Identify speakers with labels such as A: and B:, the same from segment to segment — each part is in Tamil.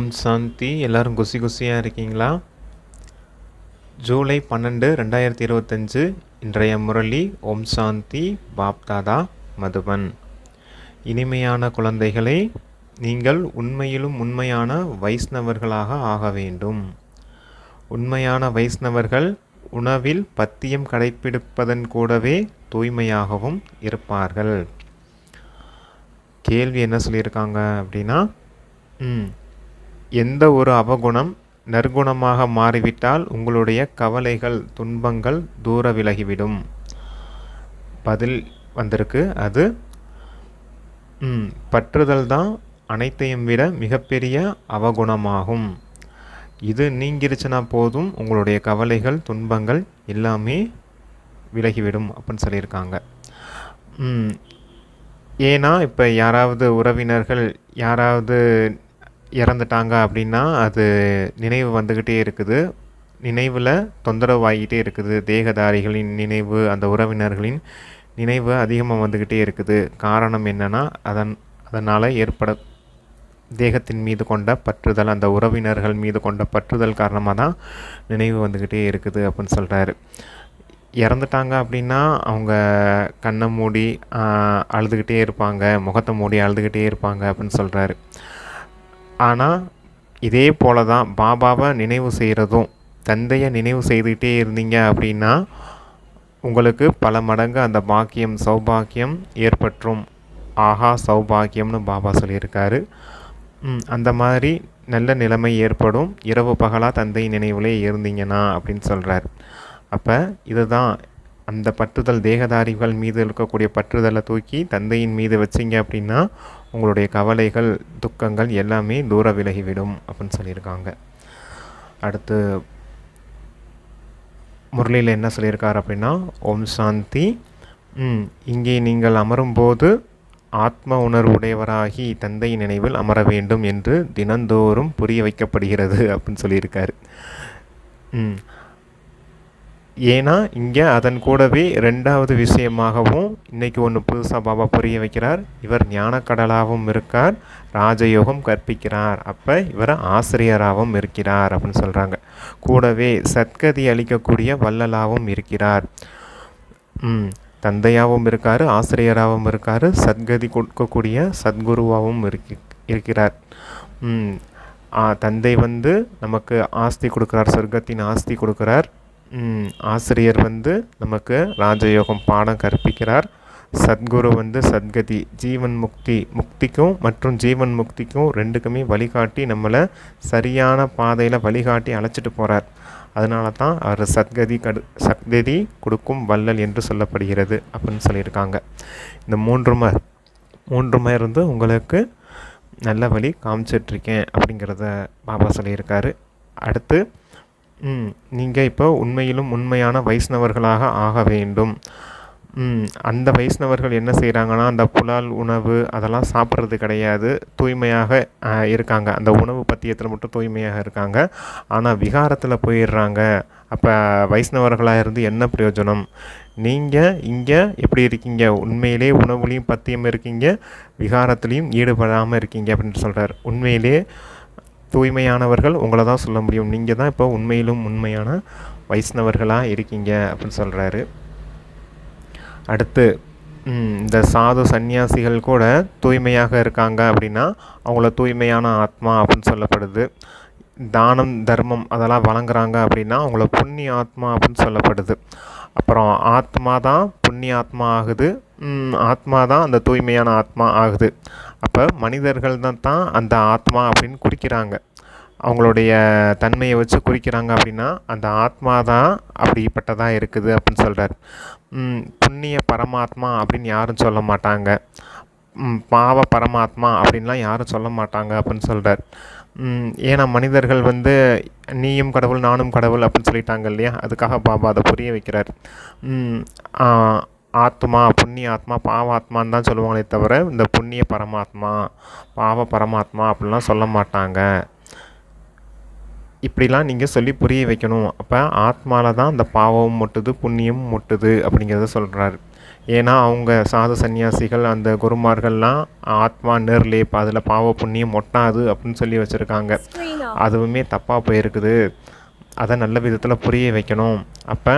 A: ஓம் சாந்தி. எல்லோரும் குசி குசியாக இருக்கீங்களா? ஜூலை பன்னெண்டு ரெண்டாயிரத்தி இருபத்தஞ்சு. இன்றைய முரளி ஓம் சாந்தி பாப்தாதா மதுபன். இனிமையான குழந்தைகளை நீங்கள் உண்மையிலும் உண்மையான வைஷ்ணவர்களாக ஆக வேண்டும். உண்மையான வைஷ்ணவர்கள் உணவில் பத்தியம் கடைப்பிடிப்பதன் கூடவே தூய்மையாகவும் இருப்பார்கள். கேள்வி என்ன சொல்லியிருக்காங்க அப்படின்னா ம் எந்த ஒரு அவகுணம் நற்குணமாக மாறிவிட்டால் உங்களுடைய கவலைகள் துன்பங்கள் தூர விலகிவிடும். பதில் வந்திருக்கு. அது பற்றுதல் தான் அனைத்தையும் விட மிகப்பெரிய அவகுணமாகும். இது நீங்கிருச்சுன்னா போதும் உங்களுடைய கவலைகள் துன்பங்கள் எல்லாமே விலகிவிடும் அப்படின்னு சொல்லியிருக்காங்க. ஏன்னா இப்போ யாராவது உறவினர்கள் யாராவது இறந்துட்டாங்க அப்படின்னா அது நினைவு வந்துக்கிட்டே இருக்குது. நினைவில் தொந்தரவாகிட்டே இருக்குது. தேகதாரிகளின் நினைவு அந்த உறவினர்களின் நினைவு அதிகமாக வந்துக்கிட்டே இருக்குது. காரணம் என்னென்னா அதன் அதனால் ஏற்பட தேகத்தின் மீது கொண்ட பற்றுதல் அந்த உறவினர்கள் மீது கொண்ட பற்றுதல் காரணமாக தான் நினைவு வந்துக்கிட்டே இருக்குது அப்படின்னு சொல்கிறாரு இறந்துட்டாங்க அப்படின்னா அவங்க கண்ணை மூடி அழுதுகிட்டே இருப்பாங்க முகத்தை மூடி அழுதுகிட்டே இருப்பாங்க அப்படின்னு சொல்கிறாரு ஆனால் இதே போல தான் பாபாவை நினைவு செய்கிறதும் தந்தையை நினைவு செய்துக்கிட்டே இருந்தீங்க அப்படின்னா உங்களுக்கு பல மடங்கு அந்த பாக்கியம் சௌபாக்கியம் ஏற்பற்றும். ஆஹா சௌபாக்கியம்னு பாபா சொல்லியிருக்காரு. அந்த மாதிரி நல்ல நிலைமை ஏற்படும். இரவு பகலாக தந்தை நினைவிலே இருந்தீங்கன்னா அப்படின்னு சொல்கிறார் அப்போ இதுதான் அந்த பற்றுதல் தேகதாரிகள் மீது இருக்கக்கூடிய பற்றுதலை தூக்கி தந்தையின் மீது வச்சிங்க அப்படின்னா உங்களுடைய கவலைகள் துக்கங்கள் எல்லாமே தூர விலகிவிடும் அப்படின்னு சொல்லியிருக்காங்க. அடுத்து முரளியில் என்ன சொல்லியிருக்கார் அப்படின்னா ஓம் சாந்தி. இங்கே நீங்கள் அமரும்போது ஆத்ம உணர்வுடையவராகி தந்தை நினைவில் அமர வேண்டும் என்று தினந்தோறும் புரிய வைக்கப்படுகிறது அப்படின்னு சொல்லியிருக்காரு. ம் ஏன்னா இங்கே அதன் கூடவே ரெண்டாவது விஷயமாகவும் இன்றைக்கி ஒன்று புதுசாக பாபா புரிய வைக்கிறார். இவர் ஞானக்கடலாகவும் இருக்கார் ராஜயோகம் கற்பிக்கிறார். அப்போ இவர் ஆசிரியராகவும் இருக்கிறார் அப்படின்னு சொல்கிறாங்க கூடவே சத்கதி அளிக்கக்கூடிய வள்ளலாகவும் இருக்கிறார். ம் தந்தையாகவும் இருக்கார் ஆசிரியராகவும் இருக்கார் சத்கதி கொடுக்கக்கூடிய சத்குருவாகவும் இருக்கி இருக்கிறார். ம், தந்தை வந்து நமக்கு ஆஸ்தி கொடுக்குறார் சொர்க்கத்தின் ஆஸ்தி கொடுக்குறார். ஆசிரியர் வந்து நமக்கு ராஜயோகம் பாடம் கற்பிக்கிறார். சத்குரு வந்து சத்கதி ஜீவன் முக்தி முக்திக்கும் மற்றும் ஜீவன் முக்திக்கும் ரெண்டுக்குமே வழிகாட்டி நம்மளை சரியான பாதையில் வழிகாட்டி அழைச்சிட்டு போகிறார் அதனால தான் அவர் சத்கதி கடு சத்கதி கொடுக்கும் வள்ளல் என்று சொல்லப்படுகிறது அப்படின்னு சொல்லியிருக்காங்க. இந்த மூன்றுமே மூன்றுமே இருந்து உங்களுக்கு நல்ல வழி காமிச்சிட்ருக்கேன் அப்படிங்கிறத பாபா சொல்லியிருக்காரு. அடுத்து நீங்கள் இப்போ உண்மையிலும் உண்மையான வைஷ்ணவர்களாக ஆக வேண்டும். ம், அந்த வைஷ்ணவர்கள் என்ன செய்கிறாங்கன்னா அந்த புலால் உணவு அதெல்லாம் சாப்பிட்றது கிடையாது. தூய்மையாக இருக்காங்க. அந்த உணவு பத்தியத்தில் மட்டும் தூய்மையாக இருக்காங்க. ஆனால் விகாரத்தில் போயிடுறாங்க. அப்போ வைஷ்ணவர்களாக இருந்து என்ன பிரயோஜனம்? நீங்கள் இங்கே எப்படி இருக்கீங்க? உண்மையிலே உணவுலையும் பத்தியம் இருக்கீங்க. விகாரத்துலேயும் ஈடுபடாமல் இருக்கீங்க அப்படின்னு சொல்கிறார் உண்மையிலே தூய்மையானவர்கள் உங்களை தான் சொல்ல முடியும். நீங்கள் தான் இப்போ உண்மையிலும் உண்மையான வைஷ்ணவர்களாக இருக்கீங்க அப்படின்னு சொல்கிறாரு அடுத்து இந்த சாது சந்நியாசிகள் கூட தூய்மையாக இருக்காங்க அப்படின்னா அவங்கள தூய்மையான ஆத்மா அப்படின்னு சொல்லப்படுது. தானம் தர்மம் அதெல்லாம் வழங்குறாங்க அப்படின்னா அவங்கள புண்ணிய ஆத்மா அப்படின்னு சொல்லப்படுது. அப்புறம் ஆத்மா தான் புண்ணிய ஆத்மா ஆகுது ஆத்மா தான் அந்த தூய்மையான ஆத்மா ஆகுது. அப்போ மனிதர்கள் தான் தான் அந்த ஆத்மா அப்படின்னு குறிக்கிறாங்க. அவங்களுடைய தன்மையை வச்சு குறிக்கிறாங்க அப்படின்னா அந்த ஆத்மா தான் அப்படிப்பட்டதாக இருக்குது அப்படின்னு சொல்கிறார் புண்ணிய பரமாத்மா அப்படின்னு யாரும் சொல்ல மாட்டாங்க. பாவ பரமாத்மா அப்படின்லாம் யாரும் சொல்ல மாட்டாங்க அப்படின்னு சொல்கிறார் ஏன்னா மனிதர்கள் வந்து நீயும் கடவுள் நானும் கடவுள் அப்படின்னு சொல்லிட்டாங்க இல்லையா? அதுக்காக பாபா அதை புரிய வைக்கிறார். ஆத்மா புண்ணிய ஆத்மா பாவ ஆத்மான்னு தான் சொல்லுவாங்களே தவிர இந்த புண்ணிய பரமாத்மா பாவ பரமாத்மா அப்படிலாம் சொல்ல மாட்டாங்க. இப்படிலாம் நீங்கள் சொல்லி புரிய வைக்கணும். அப்போ ஆத்மாவில் தான் அந்த பாவமும் முட்டுது புண்ணியமும் முட்டுது அப்படிங்கிறத சொல்கிறாரு ஏன்னா அவங்க சாது சன்னியாசிகள் அந்த குருமார்கள்லாம் ஆத்மா நேர்லேப் அதில் பாவ புண்ணியம் ஒட்டாது அப்படின்னு சொல்லி வச்சுருக்காங்க. அதுவுமே தப்பாக போயிருக்குது. அதை நல்ல விதத்தில் புரிய வைக்கணும். அப்போ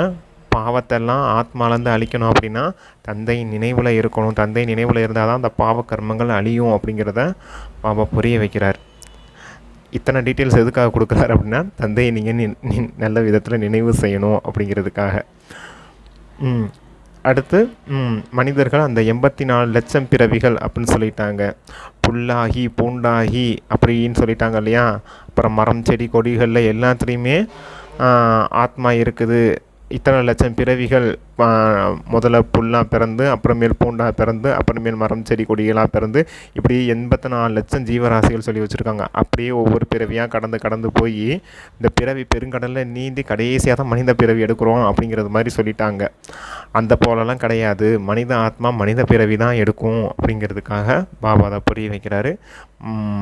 A: பாவத்தெல்லாம் ஆத்மாலேருந்து அழிக்கணும் அப்படின்னா தந்தை நினைவில் இருக்கணும். தந்தை நினைவில் இருந்தால் தான் அந்த பாவ கர்மங்கள் அழியும் அப்படிங்கிறத பாபா புரிய வைக்கிறார். இத்தனை டீட்டெயில்ஸ் எதுக்காக கொடுக்குறாரு அப்படின்னா தந்தையை நீங்கள் நல்ல விதத்தில் நினைவு செய்யணும் அப்படிங்கிறதுக்காக. ம். அடுத்து மனிதர்கள் அந்த எண்பத்தி நாலு லட்சம் பிறவிகள் அப்படின்னு சொல்லிட்டாங்க. புல்லாகி பூண்டாகி அப்படின்னு சொல்லிட்டாங்க இல்லையா? அப்புறம் மரம் செடி கொடிகளில் எல்லாத்துலேயுமே ஆத்மா இருக்குது. இத்தனை லட்சம் பிறவிகள் முதல்ல புல்லாக பிறந்து அப்புறமேல் பூண்டாக பிறந்து அப்புறமேல் மரம் செடி கொடிகளாக பிறந்து இப்படி எண்பத்தி நாலு லட்சம் ஜீவராசிகள் சொல்லி வச்சுருக்காங்க. அப்படியே ஒவ்வொரு பிறவியாக கடந்து கடந்து போய் இந்த பிறவி பெருங்கடலில் நீந்தி கடைசியாக தான் மனித பிறவி எடுக்கிறோம் அப்படிங்கிறது மாதிரி சொல்லிட்டாங்க. அந்த போலலாம் கிடையாது. மனித ஆத்மா மனித பிறவி தான் எடுக்கும் அப்படிங்கிறதுக்காக பாபா அதை புரிய வைக்கிறாரு.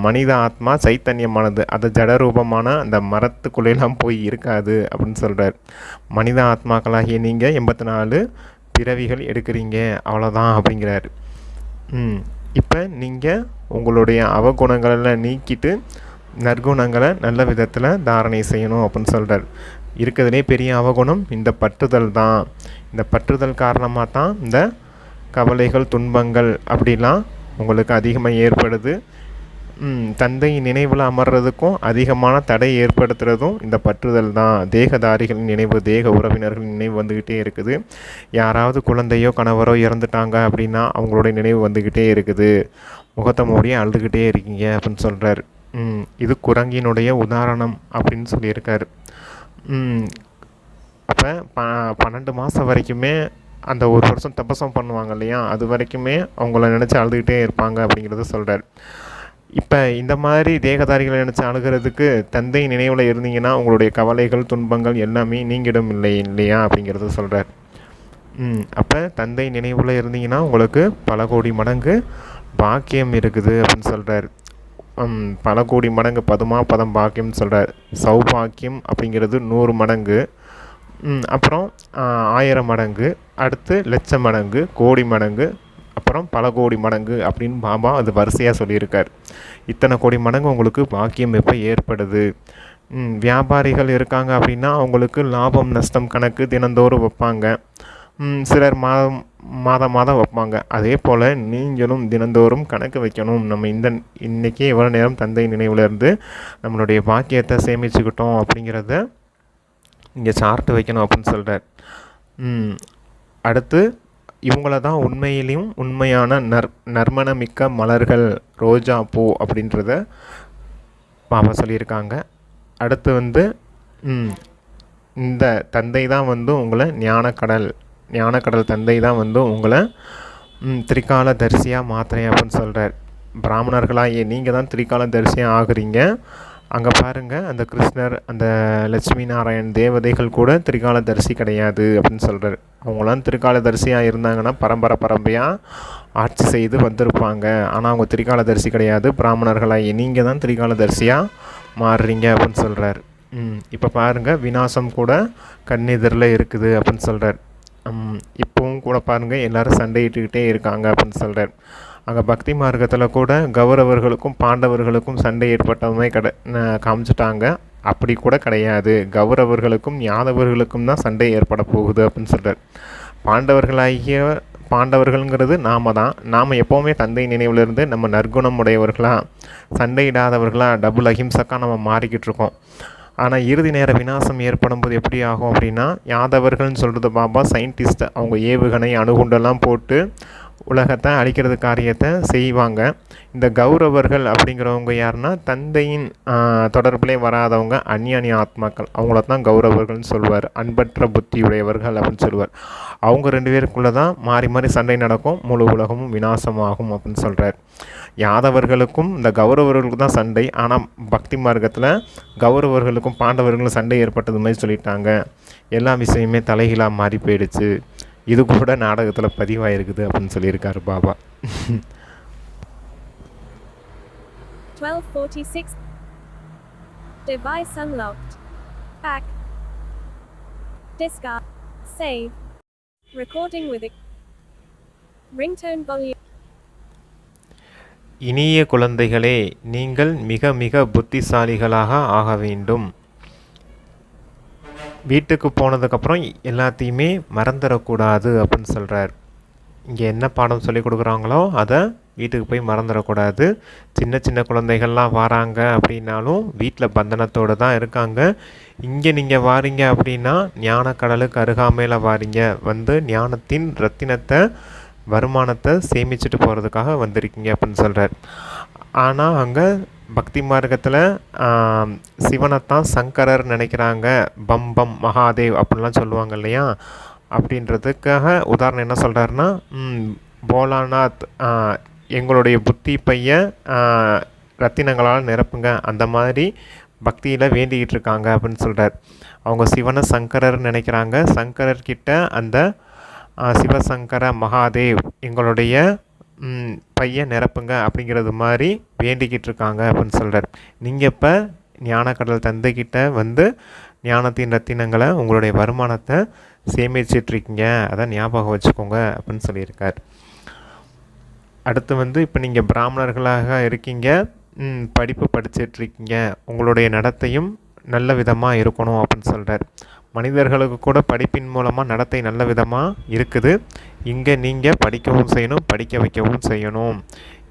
A: மனித ஆத்மா சைத்தன்யமானது. அது ஜடரூபமான அந்த மரத்துக்குள்ளெல்லாம் போய் இருக்காது அப்படின்னு சொல்கிறார் மனித ஆத்மாக்களாகிய நீங்கள் எண்பத்தி நாலு பிறவிகள் எடுக்கிறீங்க அவ்வளோதான் அப்படிங்கிறாரு. ம் இப்போ நீங்கள் உங்களுடைய அவகுணங்களெல்லாம் நீக்கிட்டு நற்குணங்களை நல்ல விதத்தில் தாரணை செய்யணும் அப்படின்னு சொல்கிறார் இருக்கிறதுலே பெரிய அவகுணம் இந்த பற்றுதல் தான். இந்த பற்றுதல் காரணமாக தான் இந்த கவலைகள் துன்பங்கள் அப்படிலாம் உங்களுக்கு அதிகமாக ஏற்படுது. தந்தை நினைவில் அமர்றதுக்கும் அதிகமான தடை ஏற்படுத்துறதும் இந்த பற்றுதல் தான். தேகதாரிகளின் நினைவு தேக உறவினர்களின் நினைவு வந்துக்கிட்டே இருக்குது. யாராவது குழந்தையோ கணவரோ இறந்துட்டாங்க அப்படின்னா அவங்களுடைய நினைவு வந்துக்கிட்டே இருக்குது. முகத்தை மூடியே அழுதுகிட்டே இருக்கீங்க அப்படின்னு சொல்கிறார் இது குரங்கினுடைய உதாரணம் அப்படின்னு சொல்லியிருக்கார். அப்போ ப பன்னெண்டு மாதம் வரைக்குமே அந்த ஒரு வருஷம் தபசம் பண்ணுவாங்க இல்லையா? அது வரைக்குமே அவங்கள நினச்சி அழுதுகிட்டே இருப்பாங்க அப்படிங்கிறத சொல்கிறார் இப்போ இந்த மாதிரி தேகதாரிகளை நினச்சி அணுகிறதுக்கு தந்தை நினைவில் இருந்தீங்கன்னா உங்களுடைய கவலைகள் துன்பங்கள் எல்லாமே நீங்கிடும் இல்லை இல்லையா? அப்படிங்கிறத சொல்கிறார் ம் அப்போ தந்தை நினைவில் இருந்தீங்கன்னா உங்களுக்கு பல கோடி மடங்கு பாக்கியம் இருக்குது அப்படின்னு சொல்கிறார் பல கோடி மடங்கு பதுமா பதம் பாக்கியம்னு சொல்கிறார் சௌபாக்கியம் அப்படிங்கிறது நூறு மடங்கு. அப்புறம் ஆயிரம் மடங்கு. அடுத்து லட்சம் மடங்கு கோடி மடங்கு. அப்புறம் பல கோடி மடங்கு அப்படின்னு பாபா அது வரிசையாக சொல்லியிருக்கார். இத்தனை கோடி மடங்கு உங்களுக்கு பாக்கியம் எப்போ ஏற்படுது? வியாபாரிகள் இருக்காங்க அப்படின்னா அவங்களுக்கு லாபம் நஷ்டம் கணக்கு தினந்தோறும் வைப்பாங்க. சிலர் மாதம் மாதம் மாதம் வைப்பாங்க. அதே போல் நீங்களும் தினந்தோறும் கணக்கு வைக்கணும். நம்ம இந்த இன்றைக்கி எவ்வளோ நேரம் தந்தை நினைவுலேருந்து நம்மளுடைய பாக்கியத்தை சேமிச்சுக்கிட்டோம் அப்படிங்கிறத இங்கே சார்ட்டு வைக்கணும் அப்படின்னு சொல்கிறார் அடுத்து இவங்கள தான் உண்மையிலையும் உண்மையான நற் நறுமணமிக்க மலர்கள் ரோஜா பூ அப்படின்றத பாபா சொல்லியிருக்காங்க. அடுத்து வந்து இந்த தந்தை தான் வந்து உங்களை ஞானக்கடல் ஞானக்கடல் தந்தை தான் வந்து உங்களை திரிகால தரிசியாக மாத்திரேன் அப்படின்னு சொல்கிறார் பிராமணர்களாகிய நீங்கள் தான் திரிகால தரிசியாக ஆகுறீங்க. அங்கே பாருங்கள் அந்த கிருஷ்ணர் அந்த லட்சுமி நாராயண் தேவதைகள் கூட திரிகால தரிசி கிடையாது அப்படின்னு சொல்கிறார் அவங்களாம் திருக்காலதரிசியாக இருந்தாங்கன்னா பரம்பரை பரம்பரையாக ஆட்சி செய்து வந்திருப்பாங்க. ஆனால் அவங்க திரிகாலதரிசி கிடையாது. பிராமணர்களாக நீங்கள் தான் திரிகாலதரிசியாக மாறுறீங்க அப்படின்னு சொல்கிறார் இப்போ பாருங்கள் விநாசம் கூட கண்ணெதிரில் இருக்குது அப்படின்னு சொல்கிறார் இப்போவும் கூட பாருங்கள் எல்லாரும் சண்டையிட்டுக்கிட்டே இருக்காங்க அப்படின்னு சொல்கிறார் அங்கே பக்தி மார்க்கத்தில் கூட கௌரவர்களுக்கும் பாண்டவர்களுக்கும் சண்டை ஏற்பட்டதுமே கட காமிச்சிட்டாங்க. அப்படி கூட கிடையாது. கௌரவர்களுக்கும் யாதவர்களுக்கும் தான் சண்டை ஏற்பட போகுது அப்படின்னு சொல்கிறார் பாண்டவர்களாகிய பாண்டவர்கள்ங்கிறது நாம தான். நாம் எப்போவுமே தந்தை நினைவிலிருந்து நம்ம நற்குணம் உடையவர்களாக சண்டையிடாதவர்களாக டபுள் அஹிம்சக்கா நம்ம மாறிக்கிட்டு இருக்கோம். ஆனால் இறுதி நேர விநாசம் ஏற்படும் போது எப்படி ஆகும் அப்படின்னா யாதவர்கள்னு சொல்கிறது பாபா சயின்டிஸ்ட் அவங்க ஏவுகணை அணுகுண்டெல்லாம் போட்டு உலகத்தை அழிக்கிறது காரியத்தை செய்வாங்க. இந்த கௌரவர்கள் அப்படிங்கிறவங்க யாருன்னா தந்தையின் தொடர்பிலே வராதவங்க அந்நியானி ஆத்மாக்கள். அவங்கள தான் கௌரவர்கள்னு சொல்லுவார் அன்பற்ற புத்தியுடையவர்கள் அப்படின்னு சொல்லுவார் அவங்க ரெண்டு பேருக்குள்ளே தான் மாறி மாறி சண்டை நடக்கும். முழு உலகமும் விநாசமாகும் அப்படின்னு சொல்கிறார் யாதவர்களுக்கும் இந்த கௌரவர்களுக்கும் தான் சண்டை. ஆனால் பக்தி மார்க்கத்தில் கௌரவர்களுக்கும் பாண்டவர்களுக்கும் சண்டை ஏற்பட்டது மாதிரி சொல்லிட்டாங்க. எல்லா விஷயமே தலைகீழாக மாறி போயிடுச்சு. இது கூட நாடகத்தில் பதிவாயிருக்குது அப்படின்னு சொல்லியிருக்காரு Baba
B: 1246. Device unlocked. Back. Discard. Save. Recording with it. Ringtone volume.
A: இனிய குழந்தைகளே நீங்கள் மிக மிக புத்திசாலிகளாக ஆக வேண்டும் வீட்டுக்கு போனதுக்கப்புறம் எல்லாத்தையுமே மறந்துடக்கூடாது அப்படின்னு சொல்கிறார் இங்கே என்ன பாடம் சொல்லி கொடுக்குறாங்களோ அதை வீட்டுக்கு போய் மறந்துடக்கூடாது. சின்ன சின்ன குழந்தைகள்லாம் வராங்க அப்படின்னாலும் வீட்டில் பந்தனத்தோடு தான் இருக்காங்க. இங்கே நீங்கள் வாரீங்க அப்படின்னா ஞானக்கடலுக்கு அருகாமையில் வாரீங்க. வந்து ஞானத்தின் ரத்தினத்தை வருமானத்தை சேமிச்சுட்டு போகிறதுக்காக வந்திருக்கீங்க அப்படின்னு சொல்கிறார் ஆனால் அங்கே பக்தி மார்க்கத்தில் சிவனைத்தான் சங்கரர் நினைக்கிறாங்க. பம் பம் மகாதேவ் அப்படிலாம் சொல்லுவாங்க இல்லையா? அப்படின்றதுக்காக உதாரணம் என்ன சொல்கிறாருன்னா போலாநாத் எங்களுடைய புத்தி பையன் ரத்தினங்களால் நிரப்புங்க. அந்த மாதிரி பக்தியில் வேண்டிக்கிட்டு இருக்காங்க அப்படின்னு சொல்கிறார் அவங்க சிவனை சங்கரர் நினைக்கிறாங்க. சங்கரர்கிட்ட அந்த சிவசங்கர மகாதேவ் எங்களுடைய பையன் நிரப்புங்க அப்படிங்கிறது மாதிரி வேண்டிக்கிட்டு இருக்காங்க அப்படின்னு சொல்கிறார் நீங்கள் இப்போ ஞானக்கடல் தந்தைக்கிட்ட வந்து ஞானத்தின் ரத்தினங்களை உங்களுடைய வருமானத்தை சேமிச்சிட்ருக்கீங்க அதை ஞாபகம் வச்சுக்கோங்க அப்படின்னு சொல்லியிருக்கார். அடுத்து வந்து இப்போ நீங்கள் பிராமணர்களாக இருக்கீங்க. படிப்பு படிச்சிட்ருக்கீங்க உங்களுடைய நடத்தையும் நல்ல விதமாக இருக்கணும் அப்படின்னு சொல்கிறார் மனிதர்களுக்கு கூட படிப்பின் மூலமாக நடத்தை நல்ல விதமாக இருக்குது. இங்கே நீங்கள் படிக்கவும் செய்யணும் படிக்க வைக்கவும் செய்யணும்.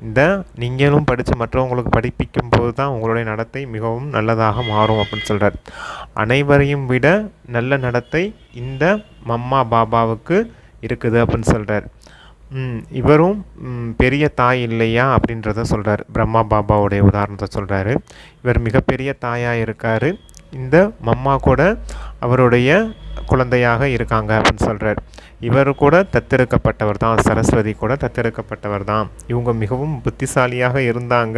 A: இந்த நீங்களும் படித்து மற்றவங்களுக்கு படிப்பிக்கும் போது தான் உங்களுடைய நடத்தை மிகவும் நல்லதாக மாறும் அப்படின்னு சொல்கிறார் அனைவரையும் விட நல்ல நடத்தை இந்த மம்மா பாபாவுக்கு இருக்குது அப்படின்னு சொல்கிறார் இவரும் பெரிய தாய் இல்லையா அப்படின்றத சொல்கிறார் பிரம்மா பாபாவுடைய உதாரணத்தை சொல்கிறாரு இவர் மிகப்பெரிய தாயாக இருக்கார். இந்த மம்மா கூட அவருடைய குழந்தையாக இருக்காங்க அப்படின்னு சொல்கிறார் இவர் கூட தத்தெடுக்கப்பட்டவர் தான் சரஸ்வதி கூட தத்தெடுக்கப்பட்டவர் தான். இவங்க மிகவும் புத்திசாலியாக இருந்தாங்க.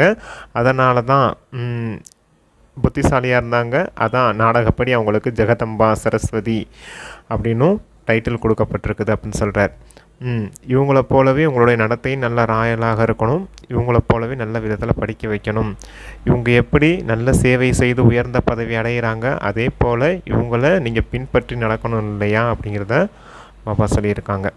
A: அதனால தான் புத்திசாலியாக இருந்தாங்க. அதான் நாடகப்படி அவங்களுக்கு ஜெகதம்பா சரஸ்வதி அப்படின்னும் டைட்டில் கொடுக்கப்பட்டிருக்குது அப்படின்னு சொல்கிறார் இவங்கள போலவே உங்களுடைய நடத்தையும் நல்ல ராயலாக இருக்கணும். இவங்கள போலவே நல்ல விதத்தில் படிக்க வைக்கணும். இவங்க எப்படி நல்ல சேவை செய்து உயர்ந்த பதவி அடைகிறாங்க அதே போல் இவங்கள நீங்கள் பின்பற்றி நடக்கணும் இல்லையா அப்படிங்கிறத பாபா சொல்லியிருக்காங்க.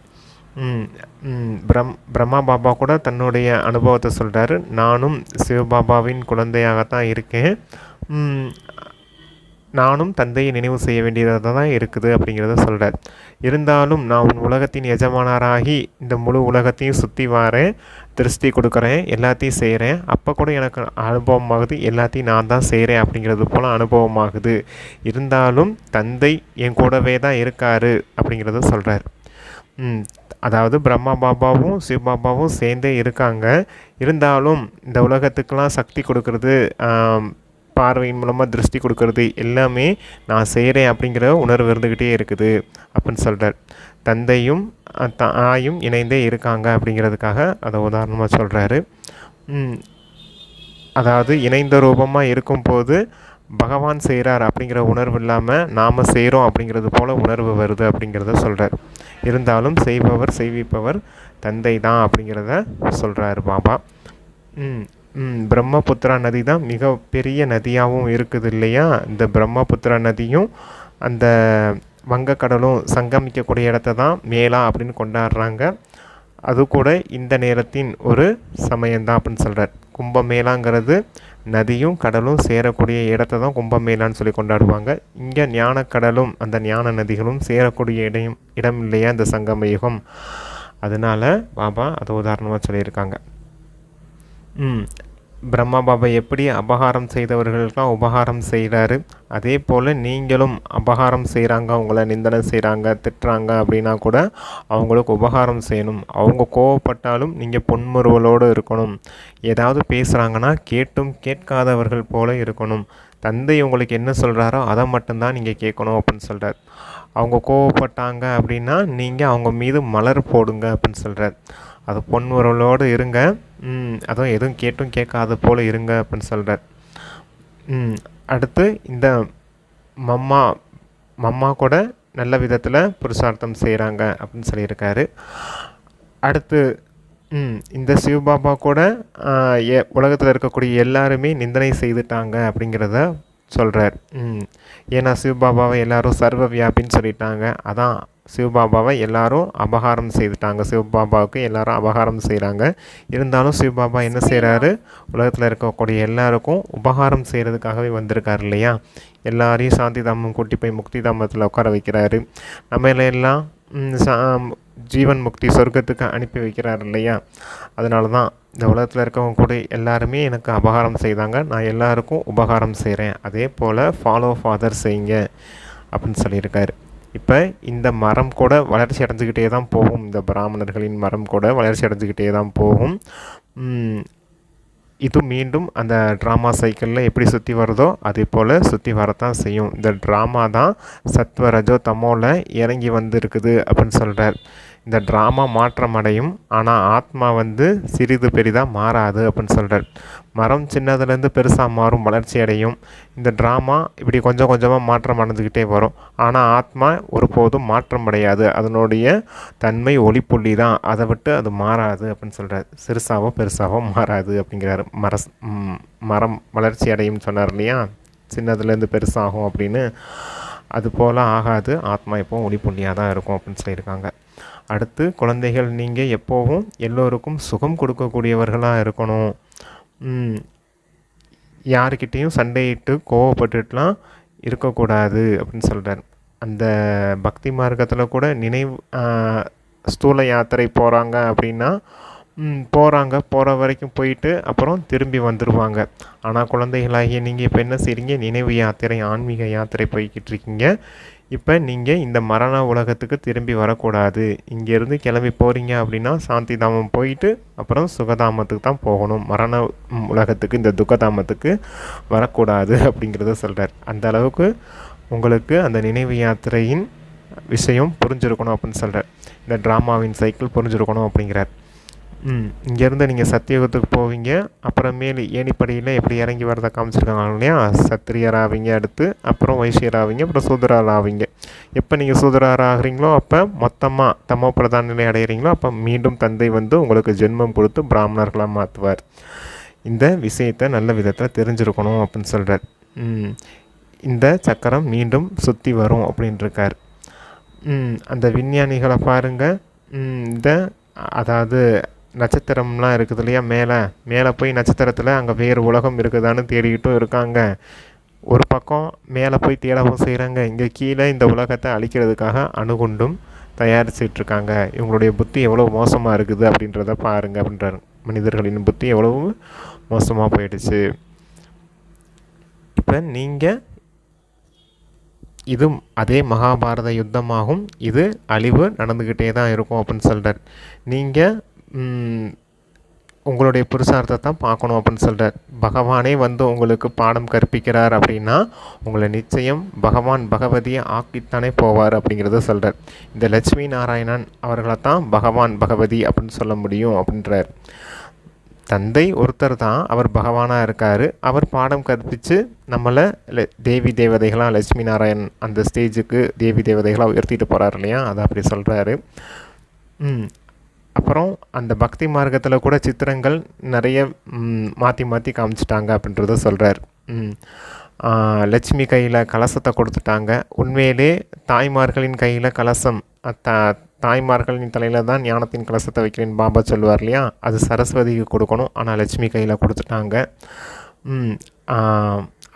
A: பிரம் பிரம்மா பாபா கூட தன்னுடைய அனுபவத்தை சொல்கிறாரு நானும் சிவபாபாவின் குழந்தையாகத்தான் இருக்கேன். நானும் தந்தையை நினைவு செய்ய வேண்டியதாக தான் இருக்குது அப்படிங்கிறத சொல்கிறார் இருந்தாலும் நான் உன் உலகத்தின் எஜமானராகி இந்த முழு உலகத்தையும் சுற்றி வாரேன் திருஷ்டி கொடுக்குறேன் எல்லாத்தையும் செய்கிறேன் அப்போ கூட எனக்கு அனுபவமாகுது எல்லாத்தையும் நான் தான் செய்கிறேன் அப்படிங்கிறது போல் அனுபவம் ஆகுது இருந்தாலும் தந்தை என் கூடவே தான் இருக்காரு அப்படிங்கிறத சொல்கிறார் அதாவது பிரம்மா பாபாவும் சிவபாபாவும் சேர்ந்தே இருக்காங்க. இருந்தாலும் இந்த உலகத்துக்கெலாம் சக்தி கொடுக்கறது பார்வையின் மூலமாக திருஷ்டி கொடுக்கறது எல்லாமே நான் செய்கிறேன் அப்படிங்கிற உணர்வு இருந்துக்கிட்டே இருக்குது அப்படின்னு சொல்கிறார் தந்தையும் அஹ், தாயும் இணைந்தே இருக்காங்க அப்படிங்கிறதுக்காக அதை உதாரணமாக சொல்கிறாரு அதாவது இணைந்த ரூபமாக இருக்கும்போது பகவான் செய்கிறார் அப்படிங்கிற உணர்வு இல்லாமல் நாம் செய்கிறோம் அப்படிங்கிறது போல் உணர்வு வருது அப்படிங்கிறத சொல்கிறார் இருந்தாலும் செய்பவர் செய்விப்பவர் தந்தை தான் அப்படிங்கிறத சொல்கிறாரு பாபா. ம் பிரம்மபுத்திரா நதி தான் மிக பெரிய நதியாகவும் இருக்குது இல்லையா? இந்த பிரம்மபுத்திரா நதியும் அந்த வங்கக்கடலும் சங்கமிக்கக்கூடிய இடத்த தான் மேலா அப்படின்னு கொண்டாடுறாங்க. அது கூட இந்த நேரத்தின் ஒரு சமயம்தான் அப்படின்னு சொல்கிறார் கும்பமேளாங்கிறது நதியும் கடலும் சேரக்கூடிய இடத்த தான் கும்பமேளான்னு சொல்லி கொண்டாடுவாங்க. இங்கே ஞானக்கடலும் அந்த ஞான நதிகளும் சேரக்கூடிய இடம் இடம் இல்லையா இந்த சங்கம யுகம் அதனால பாபா அதை உதாரணமாக சொல்லியிருக்காங்க. ம் பிரம்மா பாபா எப்படி அபகாரம் செய்தவர்களுக்கெல்லாம் உபகாரம் செய்கிறாரு அதே போல் நீங்களும் அபகாரம் செய்கிறாங்க அவங்கள நிந்தனை செய்கிறாங்க திட்டுறாங்க அப்படின்னா கூட அவங்களுக்கு உபகாரம் செய்யணும். அவங்க கோவப்பட்டாலும் நீங்கள் பொன்முறுவலோடு இருக்கணும். ஏதாவது பேசுகிறாங்கன்னா கேட்டும் கேட்காதவர்கள் போல இருக்கணும். தந்தை உங்களுக்கு என்ன சொல்கிறாரோ அதை மட்டும்தான் நீங்கள் கேட்கணும் அப்படின்னு சொல்கிறார் அவங்க கோவப்பட்டாங்க அப்படின்னா நீங்கள் அவங்க மீது மலர் போடுங்க அப்படின்னு சொல்கிறார் அது பொன்முறலோடு இருங்க. அதுவும் எதுவும் கேட்டும் கேட்காத போல் இருங்க அப்படின்னு சொல்கிறார் அடுத்து இந்த மம்மா மம்மா கூட நல்ல விதத்தில் புருஷார்த்தம் செய்கிறாங்க அப்படின்னு சொல்லியிருக்காரு. அடுத்து இந்த சிவபாபா கூட உலகத்தில் இருக்கக்கூடிய எல்லாருமே நிந்தனை செய்துட்டாங்க அப்படிங்கிறத சொல்கிறார் ம் ஏன்னா சிவபாபாவை எல்லாரும் சர்வ வியாபின்னு சொல்லிட்டாங்க. அதான் சிவபாபாவை எல்லாரும் அபகாரம் செய்துட்டாங்க. சிவபாபாவுக்கு எல்லாரும் அபகாரம் செய்கிறாங்க இருந்தாலும் சிவபாபா என்ன செய்கிறாரு உலகத்தில் இருக்கக்கூடிய எல்லாருக்கும் உபகாரம் செய்கிறதுக்காகவே வந்திருக்காரு இல்லையா? எல்லாரையும் சாந்தி தாமம் கூட்டி போய் முக்தி தாமத்தில் உட்கார வைக்கிறாரு. நம்ம எல்லாம் சா- ஜீவன் முக்தி சொர்க்கத்துக்கு அனுப்பி வைக்கிறார் இல்லையா? அதனால தான் இந்த உலகத்தில் இருக்கவங்க கூட எல்லாருமே எனக்கு அபகாரம் செய்தாங்க. நான் எல்லாருக்கும் உபகாரம் செய்கிறேன் அதே போல் ஃபாலோ ஃபாதர் செய்யுங்க அப்படின்னு சொல்லியிருக்காரு. இப்போ இந்த மரம் கூட வளர்ச்சி அடைஞ்சுக்கிட்டே தான் போகும். இந்த பிராமணர்களின் மரம் கூட வளர்ச்சி அடைஞ்சுக்கிட்டே தான் போகும். இது மீண்டும் அந்த ட்ராமா சைக்கிளில் எப்படி சுற்றி வருதோ அதே போல் சுற்றி வரத்தான் செய்யும். இந்த ட்ராமா தான் சத்வ ரஜோ தமோவில் இறங்கி வந்திருக்குது அப்படின்னு சொல்கிறார் இந்த ட்ராமா மாற்றம் அடையும் ஆனால் ஆத்மா வந்து சிறிது பெரிதாக மாறாது அப்படின்னு சொல்கிறார் மரம் சின்னதுலேருந்து பெருசாக மாறும் வளர்ச்சி அடையும். இந்த ட்ராமா இப்படி கொஞ்சம் கொஞ்சமாக மாற்றம் அடைஞ்சுக்கிட்டே வரும். ஆனால் ஆத்மா ஒருபோதும் மாற்றம் அடையாது அதனுடைய தன்மை ஒளிப்புள்ளி தான் அதை விட்டு அது மாறாது அப்படின்னு சொல்கிறார் சிறுசாவோ பெருசாவோ மாறாது அப்படிங்கிறாரு. மரஸ் மரம் வளர்ச்சி அடையும் சொன்னார் இல்லையா? சின்னதுலேருந்து பெருசாகும் அப்படின்னு. அது போல் ஆகாது. ஆத்மா எப்போவும் ஒளிப்புள்ளியாக தான் இருக்கும் அப்படின்னு சொல்லியிருக்காங்க. அடுத்து குழந்தைகள் நீங்கள் எப்போவும் எல்லோருக்கும் சுகம் கொடுக்கக்கூடியவர்களாக இருக்கணும். யாருக்கிட்டேயும் சண்டையிட்டு கோவப்பட்டுட்டுலாம் இருக்கக்கூடாது அப்படின்னு சொல்கிறார் அந்த பக்தி மார்க்கத்தில் கூட நினைவு ஸ்தூல யாத்திரை போகிறாங்க அப்படின்னா போகிறாங்க போகிற வரைக்கும் போயிட்டு அப்புறம் திரும்பி வந்துடுவாங்க ஆனால் குழந்தைகளாகிய நீங்கள் இப்போ என்ன செய்கிறீங்க நினைவு யாத்திரை ஆன்மீக யாத்திரை போய்கிட்டு இருக்கீங்க. இப்போ நீங்கள் இந்த மரண உலகத்துக்கு திரும்பி வரக்கூடாது. இங்கேருந்து கிளம்பி போகிறீங்க அப்படின்னா சாந்தி தாமம் போயிட்டு அப்புறம் சுகதாமத்துக்கு தான் போகணும். மரண உலகத்துக்கு இந்த துக்கதாமத்துக்கு வரக்கூடாது அப்படிங்கிறத சொல்கிறார் அந்த அளவுக்கு உங்களுக்கு அந்த நினைவு யாத்திரையின் விஷயம் புரிஞ்சிருக்கணும் அப்படின்னு சொல்கிறார் இந்த ட்ராமாவின் சைக்கிள் புரிஞ்சிருக்கணும் அப்படிங்கிறார். ம். இங்கேருந்து நீங்கள் சத்தியுகத்துக்கு போவீங்க. அப்புறமேல் ஏணிப்படியில் எப்படி இறங்கி வரதை காமிச்சிருக்காங்க இல்லையா? சத்திரியர் ஆவீங்க அடுத்து அப்புறம் வைசியர் ஆவீங்க அப்புறம் சூதரார் ஆவீங்க எப்போ நீங்கள் சூதரார் ஆகிறீங்களோ அப்போ மொத்தமாக தமோ பிரதான நிலை அடைகிறீங்களோ அப்போ மீண்டும் தந்தை வந்து உங்களுக்கு ஜென்மம் கொடுத்து பிராமணர்களாக மாற்றுவார் இந்த விஷயத்தை நல்ல விதத்தில் தெரிஞ்சிருக்கணும் அப்படின்னு சொல்கிறார் ம். இந்த சக்கரம் மீண்டும் சுற்றி வரும் அப்படின்ட்டுருக்கார் ம், அந்த விஞ்ஞானிகளை பாருங்கள் இந்த அதாவது நட்சத்திரம்லாம் இருக்குது இல்லையா? மேலே. மேலே போய் நட்சத்திரத்தில் அங்கே வேறு உலகம் இருக்குதான்னு தேடிக்கிட்டும் இருக்காங்க. ஒரு பக்கம் மேலே போய் தேடவும் செய்கிறாங்க இங்கே கீழே இந்த உலகத்தை அழிக்கிறதுக்காக அணுகுண்டும் தயாரிச்சிட்டு இருக்காங்க இவங்களுடைய புத்தி எவ்வளோ மோசமாக இருக்குது அப்படின்றத பாருங்கள் அப்படின்றாரு. மனிதர்களின் புத்தி எவ்வளவு மோசமாக போயிடுச்சு. இப்போ நீங்கள் இது அதே மகாபாரத யுத்தமாகும். இது அழிவு நடந்துக்கிட்டே தான் இருக்கும் அப்படின்னு சொல்கிறார் நீங்கள் உங்களுடைய புருஷார்த்தத்தை தான் பார்க்கணும் அப்படின்னு சொல்கிறார் பகவானே வந்து உங்களுக்கு பாடம் கற்பிக்கிறார் அப்படின்னா உங்களை நிச்சயம் பகவான் பகவதியை ஆக்கித்தானே போவார் அப்படிங்கிறத சொல்கிறார் இந்த லட்சுமி நாராயணன் அவர்களை தான் பகவான் பகவதி அப்படின்னு சொல்ல முடியும் அப்படின்றார். தந்தை ஒருத்தர் தான் அவர் பகவானாக இருக்கார். அவர் பாடம் கற்பித்து நம்மளை தேவி தேவதைகளாக லட்சுமி நாராயண் அந்த ஸ்டேஜுக்கு தேவி தேவதைகளாக உயர்த்திட்டு போகிறார் இல்லையா? அதை அப்படி சொல்கிறாரு அப்புறம் அந்த பக்தி மார்க்கத்தில் கூட சித்திரங்கள் நிறைய மாற்றி மாற்றி காமிச்சிட்டாங்க அப்படின்றத சொல்கிறார் லட்சுமி கையில் கலசத்தை கொடுத்துட்டாங்க. உண்மையிலே தாய்மார்களின் கையில் கலசம் த தாய்மார்களின் தலையில் தான் ஞானத்தின் கலசத்தை வைக்கிறேன் பாபா சொல்லுவார் இல்லையா? அது சரஸ்வதிக்கு கொடுக்கணும். ஆனால் லட்சுமி கையில் கொடுத்துட்டாங்க.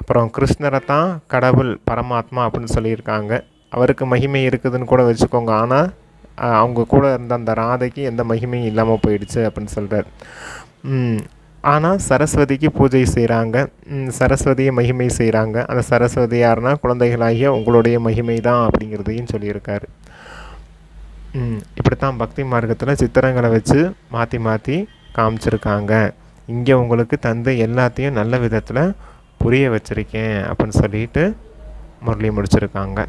A: அப்புறம் கிருஷ்ணரை தான் கடவுள் பரமாத்மா அப்படின்னு சொல்லியிருக்காங்க. அவருக்கு மகிமை இருக்குதுன்னு கூட வச்சுக்கோங்க. ஆனால் அவங்க கூட இருந்த அந்த ராதைக்கு எந்த மகிமையும் இல்லாமல் போயிடுச்சு அப்படின்னு சொல்கிறார் ஆனால் சரஸ்வதிக்கு பூஜை செய்கிறாங்க சரஸ்வதியை மகிமை செய்கிறாங்க அந்த சரஸ்வதி யாருன்னா குழந்தைகளாகிய உங்களுடைய மகிமை தான் அப்படிங்கிறதையும் சொல்லியிருக்காரு. இப்படித்தான் பக்தி மார்க்கத்தில் சித்திரங்களை வச்சு மாற்றி மாற்றி காமிச்சிருக்காங்க. இங்கே உங்களுக்கு தந்து எல்லாத்தையும் நல்ல விதத்தில் புரிய வச்சுருக்கேன் அப்படின்னு சொல்லிட்டு முரளி முடிச்சிருக்காங்க.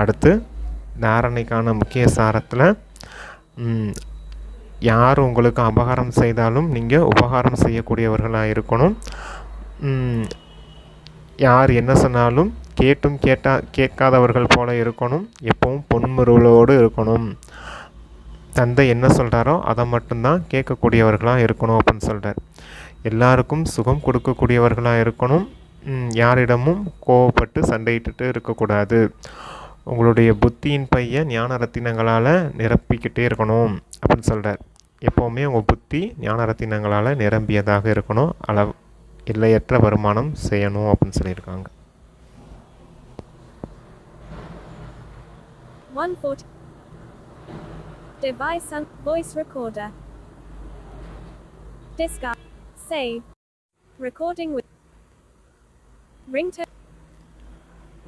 A: அடுத்து தாரணைக்கான முக்கிய சாரத்தில் யார் உங்களுக்கு அபகாரம் செய்தாலும் நீங்கள் உபகாரம் செய்யக்கூடியவர்களாக இருக்கணும். யார் என்ன சொன்னாலும் கேட்டும் கேட்டா கேட்காதவர்கள் போல இருக்கணும். எப்பவும் பொன்முருளோடு இருக்கணும். தந்தை என்ன சொல்கிறாரோ அதை மட்டும்தான் கேட்கக்கூடியவர்களாக இருக்கணும் அப்படின்னு சொல்கிறார் எல்லாருக்கும் சுகம் கொடுக்கக்கூடியவர்களாக இருக்கணும். யாரிடமும் கோவப்பட்டு சண்டையிட்டுட்டு இருக்கக்கூடாது. உங்களுடைய புத்தியின் பைய ஞான ரத்தினங்களால் நிரப்பிக்கிட்டே இருக்கணும் அப்படின்னு சொல்கிறார் எப்போவுமே உங்கள் புத்தி ஞான ரத்தினங்களால் நிரம்பியதாக இருக்கணும் அளவு எல்லையற்ற வருமானம் செய்யணும் அப்படின்னு சொல்லியிருக்காங்க
B: 140. Device and voice recorder. Discard. Save. Recording with ringtone.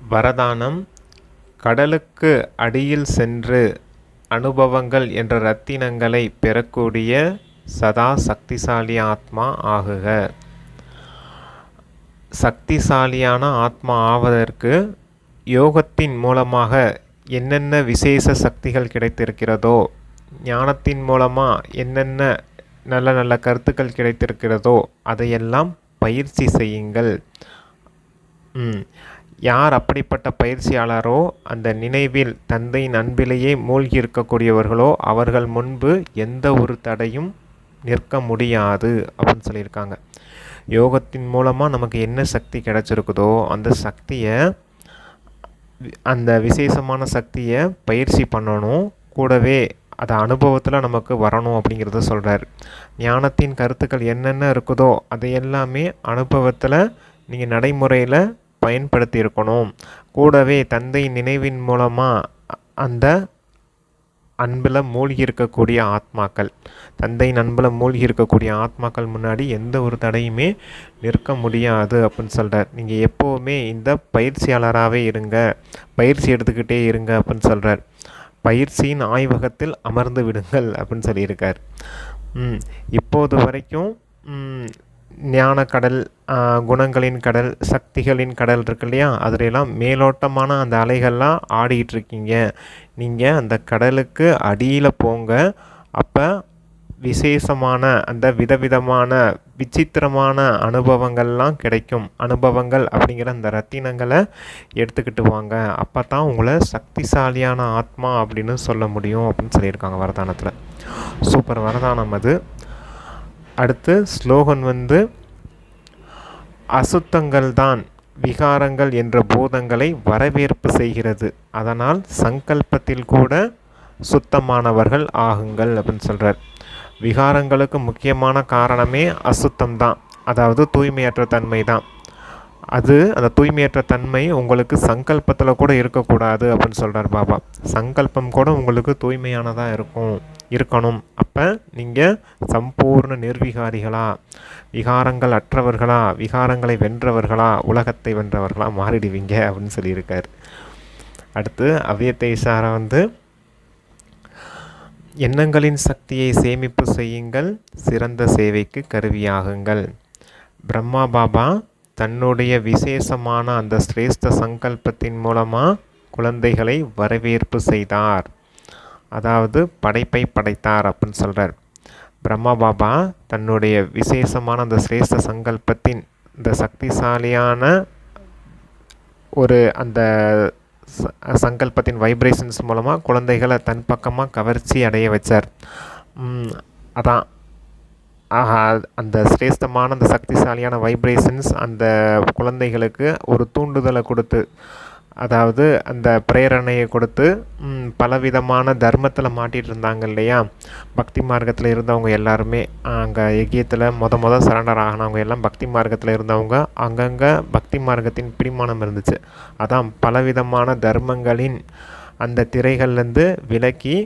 A: வரதானம் கடலுக்கு அடியில் சென்று அனுபவங்கள் என்ற ரத்தினங்களை பெறக்கூடிய சதா சக்திசாலி ஆத்மா ஆகுக. சக்திசாலியான ஆத்மா ஆவதற்கு யோகத்தின் மூலமாக என்னென்ன விசேஷ சக்திகள் கிடைத்திருக்கிறதோ ஞானத்தின் மூலமாக என்னென்ன நல்ல நல்ல கருத்துக்கள் கிடைத்திருக்கிறதோ அதையெல்லாம் பயிற்சி செய்யுங்கள். ம். யார் அப்படிப்பட்ட பயிற்சியாளரோ அந்த நினைவில் தந்தையின் அன்பிலேயே மூழ்கி இருக்கக்கூடியவர்களோ அவர்கள் முன்பு எந்த ஒரு தடையும் நிற்க முடியாது அப்படின்னு சொல்லியிருக்காங்க. யோகத்தின் மூலமாக நமக்கு என்ன சக்தி கிடச்சிருக்குதோ அந்த சக்தியை அந்த விசேஷமான சக்தியை பயிற்சி பண்ணணும். கூடவே அதை அனுபவத்தில் நமக்கு வரணும் அப்படிங்கிறத சொல்கிறார் ஞானத்தின் கருத்துக்கள் என்னென்ன இருக்குதோ அதை எல்லாமே அனுபவத்தில் நீங்கள் நடைமுறையில் பயன்படுத்தியிருக்கணும். கூடவே தந்தை நினைவின் மூலமாக அந்த அன்பில் மூழ்கி இருக்கக்கூடிய ஆத்மாக்கள் தந்தையின் அன்பில் மூழ்கி இருக்கக்கூடிய ஆத்மாக்கள் முன்னாடி எந்த ஒரு தடையுமே நிற்க முடியாது அப்படின்னு சொல்கிறார் நீங்கள் எப்போவுமே இந்த பயிற்சியாளராகவே இருங்க பயிற்சி எடுத்துக்கிட்டே இருங்க அப்படின்னு சொல்கிறார் பயிற்சியின் ஆய்வகத்தில் அமர்ந்து விடுங்கள் அப்படின்னு சொல்லியிருக்கார். இப்போது வரைக்கும் ஞான கடல் குணங்களின் கடல் சக்திகளின் கடல் இருக்கு இல்லையா? அதிலெல்லாம் மேலோட்டமான அந்த அலைகள்லாம் ஆடிக்கிட்டு இருக்கீங்க நீங்கள் அந்த கடலுக்கு அடியில் போங்க. அப்போ விசேஷமான அந்த விதவிதமான விசித்திரமான அனுபவங்கள்லாம் கிடைக்கும். அனுபவங்கள் அப்படிங்கிற அந்த ரத்தினங்களை எடுத்துக்கிட்டு வாங்க. அப்போ தான் உங்களை சக்திசாலியான ஆத்மா அப்படின்னு சொல்ல முடியும் அப்படின்னு சொல்லியிருக்காங்க வரதானத்தில். சூப்பர். வரதானம் அது. அடுத்து ஸ்லோகன் வந்து அசுத்தங்கள் தான் விகாரங்கள் என்ற பூதங்களை வரவேற்பு செய்கிறது. அதனால் சங்கல்பத்தில் கூட சுத்தமானவர்கள் ஆகுங்கள் அப்படின்னு சொல்கிறார் விகாரங்களுக்கு முக்கியமான காரணமே அசுத்தம் தான் அதாவது தூய்மையற்ற தன்மை தான் அது அந்த தூய்மையற்ற தன்மை உங்களுக்கு சங்கல்பத்தில் கூட இருக்கக்கூடாது அப்படின்னு சொல்கிறார் பாபா. சங்கல்பம் கூட உங்களுக்கு தூய்மையானதாக இருக்கும் இருக்கணும். அப்போ நீங்கள் சம்பூர்ண நிர்விகாரிகளா விகாரங்கள் அற்றவர்களா விகாரங்களை வென்றவர்களா உலகத்தை வென்றவர்களா மாறிடுவீங்க அப்படின்னு சொல்லியிருக்கார். அடுத்து அவ்வியத்தை வந்து எண்ணங்களின் சக்தியை சேமிப்பு செய்யுங்கள் சிறந்த சேவைக்கு கருவியாகுங்கள். பிரம்மா பாபா தன்னுடைய விசேஷமான அந்த சிரேஷ்ட சங்கல்பத்தின் மூலமாக குழந்தைகளை வரவேற்பு செய்தார். அதாவது படைப்பை படைத்தார் அப்படின்னு சொல்கிறார் பிரம்மா பாபா தன்னுடைய விசேஷமான அந்த சிரேஷ்ட சங்கல்பத்தின் இந்த சக்திசாலியான ஒரு அந்த சங்கல்பத்தின் வைப்ரேஷன்ஸ் மூலமாக குழந்தைகளை தன் பக்கமாக கவர்ச்சி அடைய வச்சார். அதான் அந்த சிரேஷ்டமான அந்த சக்திசாலியான வைப்ரேஷன்ஸ் அந்த குழந்தைகளுக்கு ஒரு தூண்டுதலை கொடுத்து அதாவது அந்த பிரேரணையை கொடுத்து பலவிதமான தர்மத்தில் மாட்டிகிட்டு இருந்தாங்க இல்லையா? பக்தி மார்க்கத்தில் இருந்தவங்க எல்லாருமே அங்கே எகியத்தில் மொத மொதல் சரண்டர் ஆகினவங்க எல்லாம் பக்தி மார்க்கத்தில் இருந்தவங்க அங்கங்கே பக்தி மார்க்கத்தின் பிடிமானம் இருந்துச்சு. அதான் பலவிதமான தர்மங்களின் அந்த திரைகள்லேருந்து விலக்கி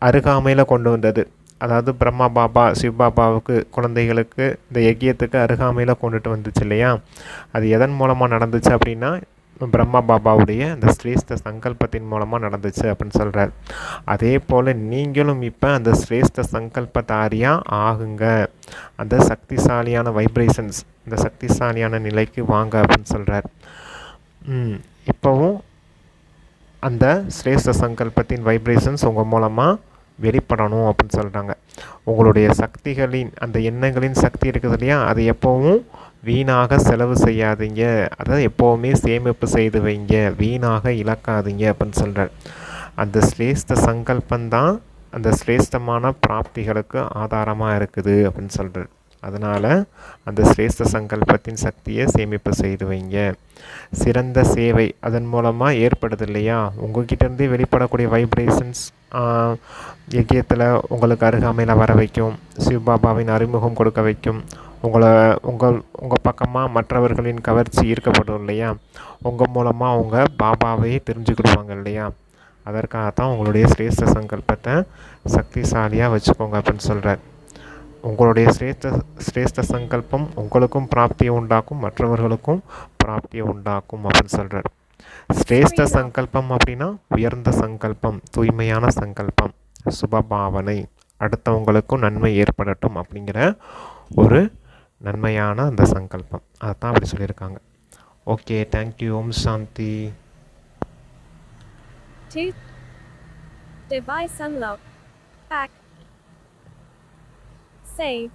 A: அருகாமையில் கொண்டு வந்தது. அதாவது பிரம்மா பாபா சிவபாபாவுக்கு குழந்தைகளுக்கு இந்த யக்கியத்துக்கு அருகாமையில் கொண்டுட்டு வந்துச்சு இல்லையா? அது எதன் மூலமாக நடந்துச்சு அப்படின்னா பிரம்மா பாபாவுடைய அந்த ஸ்ரேஷ்ட சங்கல்பத்தின் மூலமாக நடந்துச்சு அப்படின்னு சொல்கிறார் அதே போல் நீங்களும் இப்போ அந்த சிரேஷ்ட சங்கல்பதாரியாக ஆகுங்க. அந்த சக்திசாலியான வைப்ரேஷன்ஸ் இந்த சக்திசாலியான நிலைக்கு வாங்க அப்படின்னு சொல்கிறார் இப்போவும் அந்த சிரேஷ்ட சங்கல்பத்தின் வைப்ரேஷன்ஸ் உங்கள் மூலமாக வெளிப்படணும் அப்படின்னு சொல்கிறாங்க உங்களுடைய சக்திகளின் அந்த எண்ணங்களின் சக்தி இருக்குது இல்லையா? அது எப்போவும் வீணாக செலவு செய்யாதீங்க. அதை எப்போவுமே சேமிப்பு செய்து வைங்க. வீணாக இழக்காதீங்க அப்படின்னு சொல்கிறார் அந்த சிரேஷ்ட சங்கல்பந்தான் அந்த சிரேஷ்டமான பிராப்திகளுக்கு ஆதாரமாக இருக்குது அப்படின்னு சொல்கிறார் அதனால் அந்த சிரேஷ்ட சங்கல்பத்தின் சக்தியை சேமிப்பு செய்து வைங்க. சிறந்த சேவை அதன் மூலமாக ஏற்படுது இல்லையா? உங்ககிட்டேருந்து வெளிப்படக்கூடிய வைப்ரேஷன்ஸ் யக்கியத்தில் உங்களுக்கு அருகாமையில் வர வைக்கும். சிவபாபாவின் அறிமுகம் கொடுக்க வைக்கும். உங்களை உங்கள் உங்கள் பக்கமாக மற்றவர்களின் கவர்ச்சி ஈர்க்கப்படும் இல்லையா? உங்கள் மூலமாக அவங்க பாபாவையே தெரிஞ்சுக்கிடுவாங்க இல்லையா? அதற்காக தான் உங்களுடைய சிரேஷ்ட சங்கல்பத்தை சக்திசாலியாக வச்சுக்கோங்க அப்படின்னு சொல்கிறார் உங்களுடைய சிரேஷ்ட சிரேஷ்ட சங்கல்பம் உங்களுக்கும் பிராப்தியை உண்டாக்கும் மற்றவர்களுக்கும் பிராப்தியை உண்டாக்கும் அப்படின்னு சொல்கிறார் சிரேஷ்ட சங்கல்பம் அப்படின்னா உயர்ந்த சங்கல்பம் தூய்மையான சங்கல்பம் சுபபாவனை அடுத்தவங்களுக்கும் நன்மை ஏற்படட்டும் அப்படிங்கிற ஒரு நன்மையான அந்த சங்கல்பம். அதைத்தான் அப்படி சொல்லியிருக்காங்க. ஓகே தேங்க்யூ ஓம் சாந்தி.
B: 2. Device unlock. save